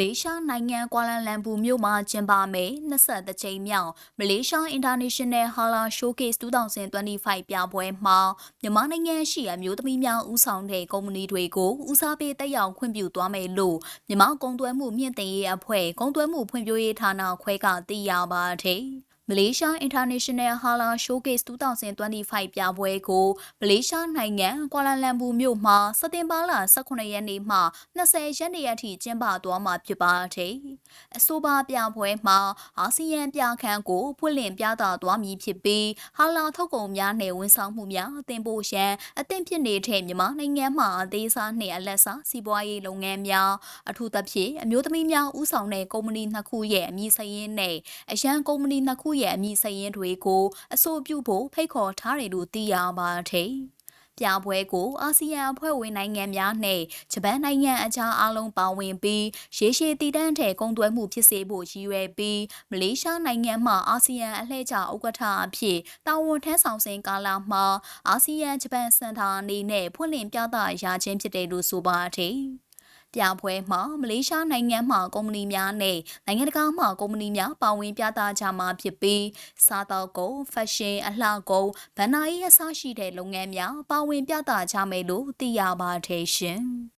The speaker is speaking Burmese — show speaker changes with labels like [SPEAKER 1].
[SPEAKER 1] လေးရှားနိုင်ငံကွာလာလမ်ပူမြို့မှာကျင်းပမယ်20ကြိမ်မြောက်မလေးရှား International Hala Showcase 2025ပြပွဲမှာမြန်မာနိုင်ငံရှိအမျိုးသမီးများဦးဆောင်တဲ့ကုမ္ပဏီတွေကိုဦးစားပေးတက်ရောက်ခွင့်ပြုသွားမယ်လို့မြန်မာကုန်သွယ်မှုမြင့်တင်ရေးအဖွဲ့ကုန်သွယ်မှုဖွံ့ဖြိုးရေးဌာနခွဲကသိရပါတယ်။ မလေးရှား International Hala Showcase 2025ပြပွဲကိုမလေးရှားနိုင်ငံကွာလာလမ်ပူမြို့မှာစက်တင်ဘာလ18ရက်နေ့မှ20ရက်နေ့အထိကျင်းပသွားမှာဖြစ်ပါတယ်။အဆိုပါပြပွဲမှာအာဆီယံပြခန်းကိုဖွင့်လင့်ပြသသွားမည်ဖြစ်ပြီးဟာလာထုတ်ကုန်များနဲ့ဝန်ဆောင်မှုများအသင်ပို့ရန်အသင့်ဖြစ်နေတဲ့မြန်မာနိုင်ငံမှာအသေးစားနှင့်အလက်စားစီးပွားရေးလုပ်ငန်းများအထူးသဖြင့်အမျိုးသမီးများဦးဆောင်တဲ့ကုမ္ပဏီနှစ်ခုရဲ့အမည်စာရင်းနဲ့အရန်ကုမ္ပဏီနှစ်ခုရဲ့အမည်စာရင်းတွေကိုအဆိုပြုဖို့ဖိတ်ခေါ်ထားတယ်လို့သိရပါတယ်။ပြပွဲကိုအာဆီယံအဖွဲ့ဝင်နိုင်ငံများနဲ့ဂျပန်နိုင်ငံအကြားအလုံးပါဝင်ပြီးရေရှည်တည်တံ့တဲ့ကုန်သွယ်မှုဖြစ်စေဖို့ရည်ရွယ်ပြီးမလေးရှားနိုင်ငံမှအာဆီယံအလှည့်ကျဥက္ကဋ္ဌအဖြစ်တာဝန်ထမ်းဆောင်စဉ်ကာလမှာအာဆီယံဂျပန်စင်တာအနေနဲ့ဖွင့်လှစ်ပြသရာခြင်းဖြစ်တယ်လို့ဆိုပါတယ်။ ပြပွဲမှာမလေးရှားနိုင်ငံမှကုမ္ပဏီများနဲ့နိုင်ငံတကာမှကုမ္ပဏီများပါဝင်ပြသကြမှာဖြစ်ပြီးစားသောက်ကုန်ဖက်ရှင်အလှကုန်ဗန်နာရေးအစရှိတဲ့လုပ်ငန်းများပါဝင်ပြသကြမယ်လို့သိရပါတယ်ရှင်